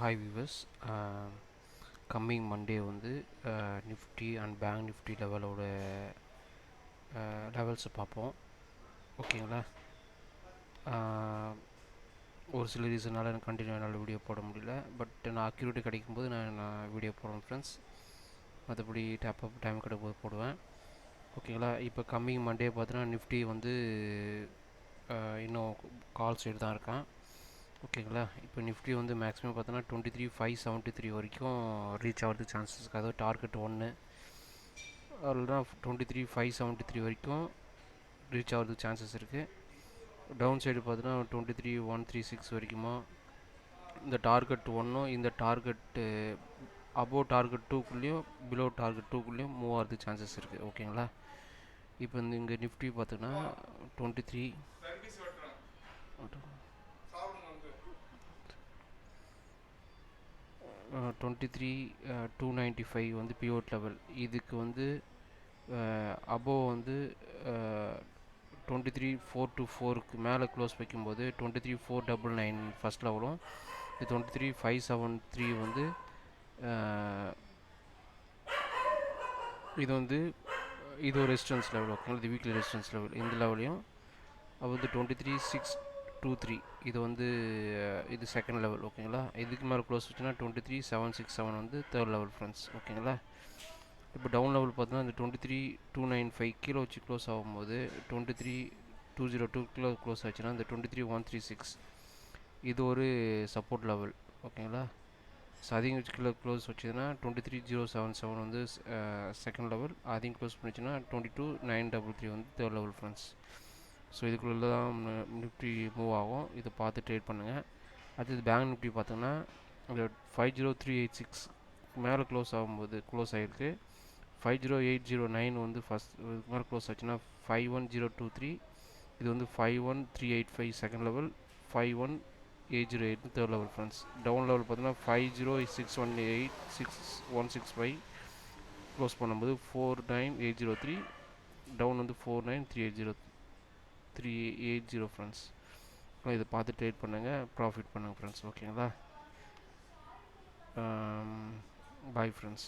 Hi viewers coming Monday வந்து Nifty and bank Nifty லெவலோட லெவல்ஸை பார்ப்போம். ஓகேங்களா um, ஒரு சில ரீசனால் எனக்கு கண்டினியூ என்னால் வீடியோ போட முடியல. பட் நான் அக்யூரிட்டி கிடைக்கும்போது நான் நான் வீடியோ போடுவேன் ஃப்ரெண்ட்ஸ் மற்றபடி டேப் அப் டைம் கிடைக்கும்போது போடுவேன். ஓகேங்களா இப்போ கம்மிங் மண்டே பார்த்தீங்கன்னா நிஃப்டி வந்து uh, இன்னும் கால் சைடு தான் இருக்கேன். ஓகேங்களா? இப்போ நிஃப்டி வந்து மேக்ஸிமம் பார்த்தோன்னா twenty three five seventy three வரைக்கும் ரீச் ஆகிறதுக்கு சான்சஸ் அதாவது டார்கெட் ஒன்று அதில் தான் twenty three five seventy three வரைக்கும் ரீச் ஆகிறதுக்கு சான்சஸ் இருக்குது டவுன் சைடு பார்த்தோன்னா twenty three one three six வரைக்குமா இந்த டார்கெட் ஒன்றும் இந்த டார்கெட்டு அபோவ் டார்கெட் டூக்குள்ளேயும் பிலோ டார்கெட் டூக்குள்ளேயும் மூவ் ஆகிறதுக்கு சான்சஸ் இருக்குது ஓகேங்களா? இப்போ இந்த இங்கே நிஃப்டி பார்த்தோன்னா twenty three twenty three two ninety five வந்து பிவோட் லெவல் இதுக்கு வந்து uh, அபோவ் வந்து டுவெண்ட்டி த்ரீ ஃபோர் டூ ஃபோருக்கு மேலே க்ளோஸ் வைக்கும்போது twenty three four double nine first லெவலும் இது twenty three five seven three வந்து uh, இது வந்து இது ஒரு ரெசிஸ்டன்ஸ் லெவல் ஓகேங்களா இது வீக்லி ரெசிஸ்டன்ஸ் லெவல் இந்த லெவலையும் அது வந்து twenty three six two three இது வந்து இது செகண்ட் லெவல் ஓகேங்களா இதுக்கு மேலே க்ளோஸ் வச்சுன்னா twenty three seven six seven வந்து தேர்ட் லெவல் ஃப்ரெண்ட்ஸ் ஓகேங்களா இப்போ டவுன் லெவல் பார்த்தோன்னா இந்த twenty three two nine five கீழே வச்சு க்ளோஸ் ஆகும்போது twenty three two zero two kilo close ஆச்சுன்னா இந்த twenty three one three six இது ஒரு சப்போர்ட் லெவல் ஓகேங்களா ஸோ வச்சு கீழே close வச்சதுன்னா twenty three zero seven seven வந்து செகண்ட் லெவல் அதையும் close பண்ணிச்சுன்னா twenty two nine double three வந்து தேர்ட் லெவல் ஃப்ரெண்ட்ஸ் ஸோ இதுக்குள்ளே தான் நிஃப்டி மூவ் ஆகும். இதை பார்த்து ட்ரேட் பண்ணுங்கள் அடுத்தது பேங்க் நிஃப்டி பார்த்தோன்னா இந்த five zero three eight six மேலே க்ளோஸ் ஆகும்போது க்ளோஸ் ஆகிருக்கு five zero eight zero nine வந்து ஃபஸ்ட் இதுக்கு மேலே க்ளோஸ் ஆச்சுன்னா five one zero two three இது வந்து five one three eight five second level five one eight zero eight third level friends down level பார்த்தீங்கன்னா five zero six one eight six one six five close பண்ணும்போது four nine eight zero three down வந்து four nine three eight zero three eight zero friends இதை பார்த்து trade பண்ணுங்கள் profit பண்ணுங்கள் friends ஓகேங்களா bye friends